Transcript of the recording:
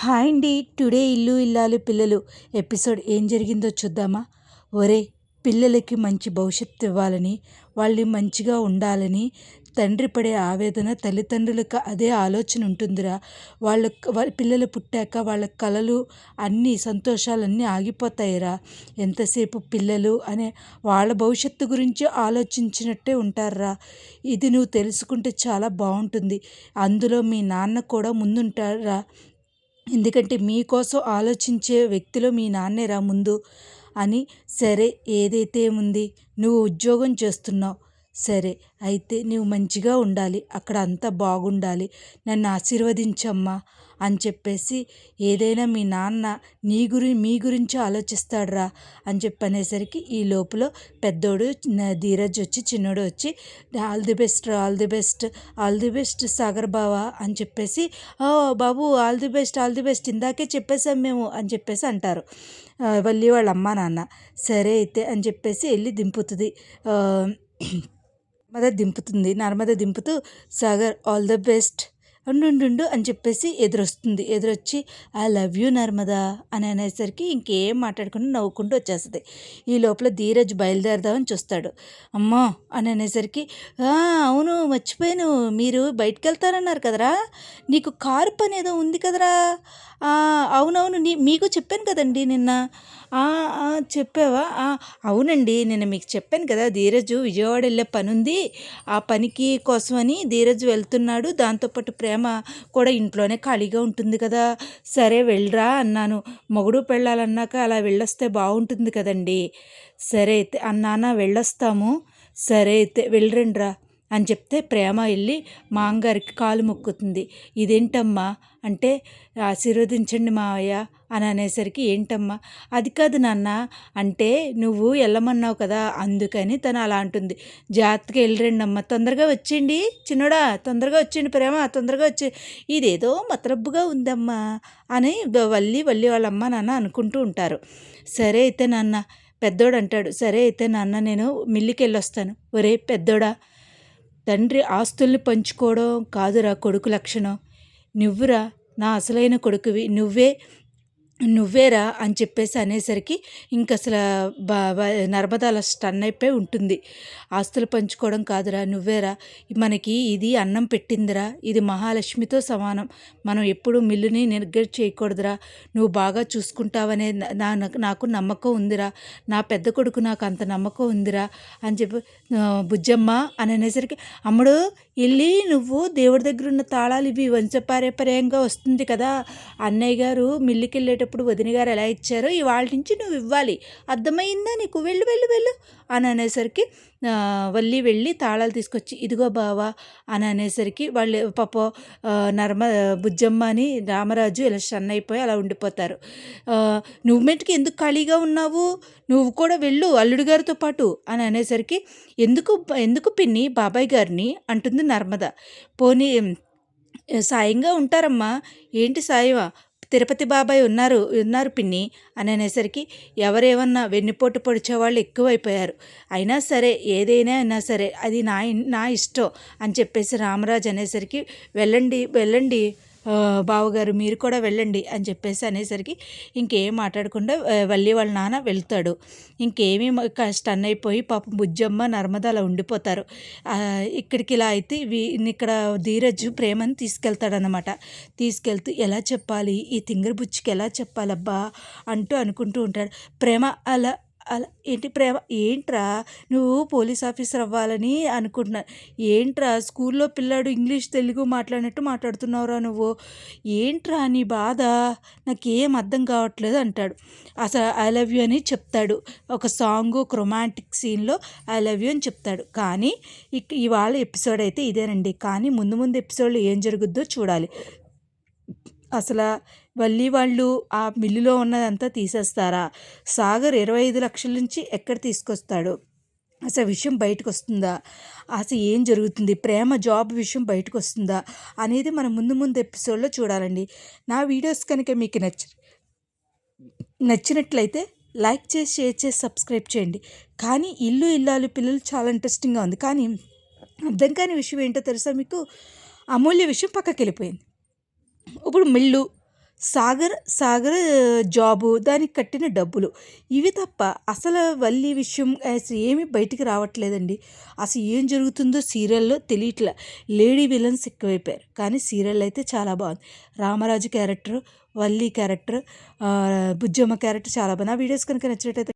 Hi అండి. Today ఇల్లు ఇల్లాలు పిల్లలు. ఎపిసోడ్ ఏం జరిగిందో చూద్దామా? ఒరే పిల్లలకి మంచి భవిష్యత్తు ఇవ్వాలని వాళ్ళు మంచిగా ఉండాలని తండ్రి పడే ఆవేదన తల్లిదండ్రులకు అదే ఆలోచన ఉంటుందిరా. వాళ్ళ వాళ్ళ పిల్లలు పుట్టాక వాళ్ళ కళలు అన్నీ సంతోషాలన్నీ ఆగిపోతాయిరా. ఎంతసేపు పిల్లలు అనే వాళ్ళ భవిష్యత్తు గురించి ఆలోచించినట్టే ఉంటారా ఇది నువ్వు తెలుసుకుంటే చాలా బాగుంటుంది. అందులో మీ నాన్న కూడా ముందుంటారా? ఎందుకంటే మీకోసం ఆలోచించే వ్యక్తిలో మీ నాన్నేరా ముందు అని సరే ఏదైతే ఉంది నువ్వు ఉద్యోగం చేస్తున్నావు సరే అయితే నువ్వు మంచిగా ఉండాలి అక్కడ అంతా బాగుండాలి నన్ను ఆశీర్వదించమ్మా అని చెప్పేసి ఏదైనా మీ నాన్న నీ గురి మీ గురించి ఆలోచిస్తాడురా అని చెప్పి అనేసరికి ఈ లోపల పెద్దోడు ధీరజ్ వచ్చి చిన్నోడు వచ్చి all the best all the best all the best Sagar బావా అని చెప్పేసి ఓ బాబు all the best all the best ఇందాకే చెప్పేసాం మేము అని చెప్పేసి అంటారు. వల్లి వాళ్ళ అమ్మ నాన్న సరే అయితే అని చెప్పేసి వెళ్ళి దింపుతుంది. నర్మద దింపుతుంది. నర్మద దింపుతూ సాగర్ ఆల్ ద బెస్ట్ ఉండు అని చెప్పేసి ఎదురొస్తుంది. ఎదురొచ్చి ఐ లవ్ యూ నర్మదా అని అనేసరికి ఇంకేం మాట్లాడకుండా నవ్వుకుంటూ వచ్చేస్తుంది. ఈ లోపల ధీరజ్ బయలుదేరదామని చూస్తాడు. అమ్మో అని అనేసరికి అవును మర్చిపోయాను. మీరు బయటకు వెళ్తారన్నారు కదరా. నీకు కారు పని ఏదో ఉంది కదరా. అవునవును నీ మీకు చెప్పాను కదండి నిన్న. చెప్పావా? అవునండి నిన్న మీకు చెప్పాను కదా ధీరజు విజయవాడ వెళ్ళే పని ఉంది ఆ పనికి కోసమని ధీరజు వెళ్తున్నాడు. దాంతోపాటు ప్రేమ కూడా ఇంట్లోనే ఖాళీగా ఉంటుంది కదా. సరే వెళ్ళరా అన్నాను. మొగుడు పెళ్ళాలన్నాక అలా వెళ్ళొస్తే బాగుంటుంది కదండి. సరే అయితే అన్నానా వెళ్ళొస్తాము. సరే అయితే వెళ్ళరండిరా. అని చెప్తే ప్రేమ వెళ్ళి మా అంగారికి కాలు మొక్కుతుంది. ఇదేంటమ్మా? అంటే ఆశీర్వదించండి మావయ్య అని అనేసరికి ఏంటమ్మా? అది కాదు నాన్న అంటే నువ్వు వెళ్ళమన్నావు కదా అందుకని తను అలా అంటుంది. జాగ్రత్తగా వెళ్ళరండి అమ్మ తొందరగా వచ్చేయండి. చిన్నడా తొందరగా వచ్చేయండి ప్రేమ తొందరగా వచ్చి ఇదేదో మతరబ్బుగా ఉందమ్మా అని వల్లి వల్లి వాళ్ళమ్మ నాన్న అనుకుంటూ ఉంటారు. సరే అయితే నాన్న పెద్దోడు అంటాడు. సరే అయితే నాన్న నేను మిల్లికి వెళ్ళొస్తాను ఒరే పెద్దోడా తండ్రి ఆస్తుల్ని పంచుకోవడం కాదురా కొడుకు లక్షణం. నువ్వురా నా అసలైన కొడుకువి. నువ్వే నువ్వేరా అని చెప్పేసి అనేసరికి ఇంక అసలు నర్మదాల స్టన్ అయిపోయి ఉంటుంది. ఆస్తులు పంచుకోవడం కాదురా నువ్వేరా మనకి ఇది అన్నం పెట్టిందిరా ఇది మహాలక్ష్మితో సమానం మనం ఎప్పుడు మిల్లుని నిర్గట్ చేయకూడదురా నువ్వు బాగా చూసుకుంటావనే నా నాకు నమ్మకం ఉందిరా నా పెద్ద కొడుకు నాకు అంత నమ్మకం ఉందిరా అని చెప్పి బుజ్జమ్మ అని అనేసరికి అమ్ముడు వెళ్ళి నువ్వు దేవుడి దగ్గర ఉన్న తాళాలు ఇవి వంశపారంపర్యంగా వస్తుంది కదా అన్నయ్య గారు మిల్లుకి వెళ్ళేటప్పుడు వదిన గారు ఎలా ఇచ్చారో ఇవాళ నుంచి నువ్వు ఇవ్వాలి. అర్థమైందా నీకు? వెళ్ళు వెళ్ళు వెళ్ళు అని అనేసరికి వల్లి వెళ్ళి తాళాలు తీసుకొచ్చి ఇదిగో బావా అని అనేసరికి వాళ్ళు పాప నర్మ బుజ్జమ్మ అని రామరాజు ఇలా స్టన్ అయిపోయి అలా ఉండిపోతారు. నువ్వు మెట్టుకి ఎందుకు ఖాళీగా ఉన్నావు? నువ్వు కూడా వెళ్ళు అల్లుడు గారితో పాటు అని అనేసరికి ఎందుకు ఎందుకు పిన్ని బాబాయ్ గారిని? అంటుంది నర్మద. పోనీ సాయంగా ఉంటారమ్మా. ఏంటి సాయవా? తిరుపతి బాబాయ్ ఉన్నారు ఉన్నారు పిన్ని అని అనేసరికి ఎవరేమన్నా వెన్నుపోటు పొడిచే వాళ్ళు ఎక్కువైపోయారు. అయినా సరే ఏదైనా అయినా సరే అది నా నా ఇష్టం అని చెప్పేసి రామరాజు అనేసరికి వెళ్ళండి వెళ్ళండి బావగారు మీరు కూడా వెళ్ళండి అని చెప్పేసి అనేసరికి ఇంకేం మాట్లాడకుండా వల్లి వాళ్ళ నాన్న వెళ్తాడు. ఇంకేమీ స్టన్ అయిపోయి పాపం బుజ్జమ్మ నర్మద అలా ఉండిపోతారు. ఇక్కడికి ఇలా అయితే ఇక్కడ ధీరజ్ ప్రేమని తీసుకెళ్తాడనమాట తీసుకెళ్తూ ఎలా చెప్పాలి? ఈ తింగర బుచ్చికి ఎలా చెప్పాలబ్బా? అంటూ అనుకుంటూ ఉంటాడు. ప్రేమ అలా అలా ఏంటి ప్రేమ? ఏంట్రా నువ్వు పోలీస్ ఆఫీసర్ అవ్వాలని అనుకుంటున్నా. ఏంట్రా స్కూల్లో పిల్లాడు ఇంగ్లీష్ తెలుగు మాట్లాడినట్టు మాట్లాడుతున్నావురా నువ్వు? ఏంట్రా నీ బాధ? నాకేం అర్థం కావట్లేదు అంటాడు. అసలు ఐ లవ్ యూ అని చెప్తాడు. ఒక సాంగ్ ఒక రొమాంటిక్ సీన్లో ఐ లవ్ యూ అని చెప్తాడు. కానీ ఇవాళ ఎపిసోడ్ అయితే ఇదేనండి. కానీ ముందు ముందు ఎపిసోడ్లో ఏం జరుగుద్దో చూడాలి. అసలు మళ్ళీ వాళ్ళు ఆ మిల్లులో ఉన్నదంతా తీసేస్తారా? సాగర్ ఇరవై ఐదు లక్షల నుంచి ఎక్కడ తీసుకొస్తాడు? అసలు విషయం బయటకు వస్తుందా అసలు ఏం జరుగుతుంది? ప్రేమ జాబ్ విషయం బయటకు వస్తుందా అనేది మనం ముందు ముందు ఎపిసోడ్లో చూడాలండి. నా వీడియోస్ కనుక మీకు నచ్చ నచ్చినట్లయితే లైక్ చేసి షేర్ చేసి సబ్స్క్రైబ్ చేయండి. కానీ ఇల్లు ఇల్లాలు పిల్లలు చాలా ఇంట్రెస్టింగ్గా ఉంది. కానీ అర్థం కాని విషయం ఏంటో తెలుసా మీకు? అమూల్య విషయం పక్కకి వెళ్ళిపోయింది ఇప్పుడు మిల్లు సాగర్ సాగర్ జాబు దానికి కట్టిన డబ్బులు. ఇవి తప్ప అసలు వల్లి విషయం అసలు ఏమీ బయటికి రావట్లేదండి. అసలు ఏం జరుగుతుందో సీరియల్లో తెలియట్లే. Lady villains ఎక్కువైపోయారు. కానీ సీరియల్ అయితే చాలా బాగుంది. Ramaraju character Valli character Bujjamma character చాలా బాగుంది. ఆ వీడియోస్ కనుక నచ్చినట్టయితే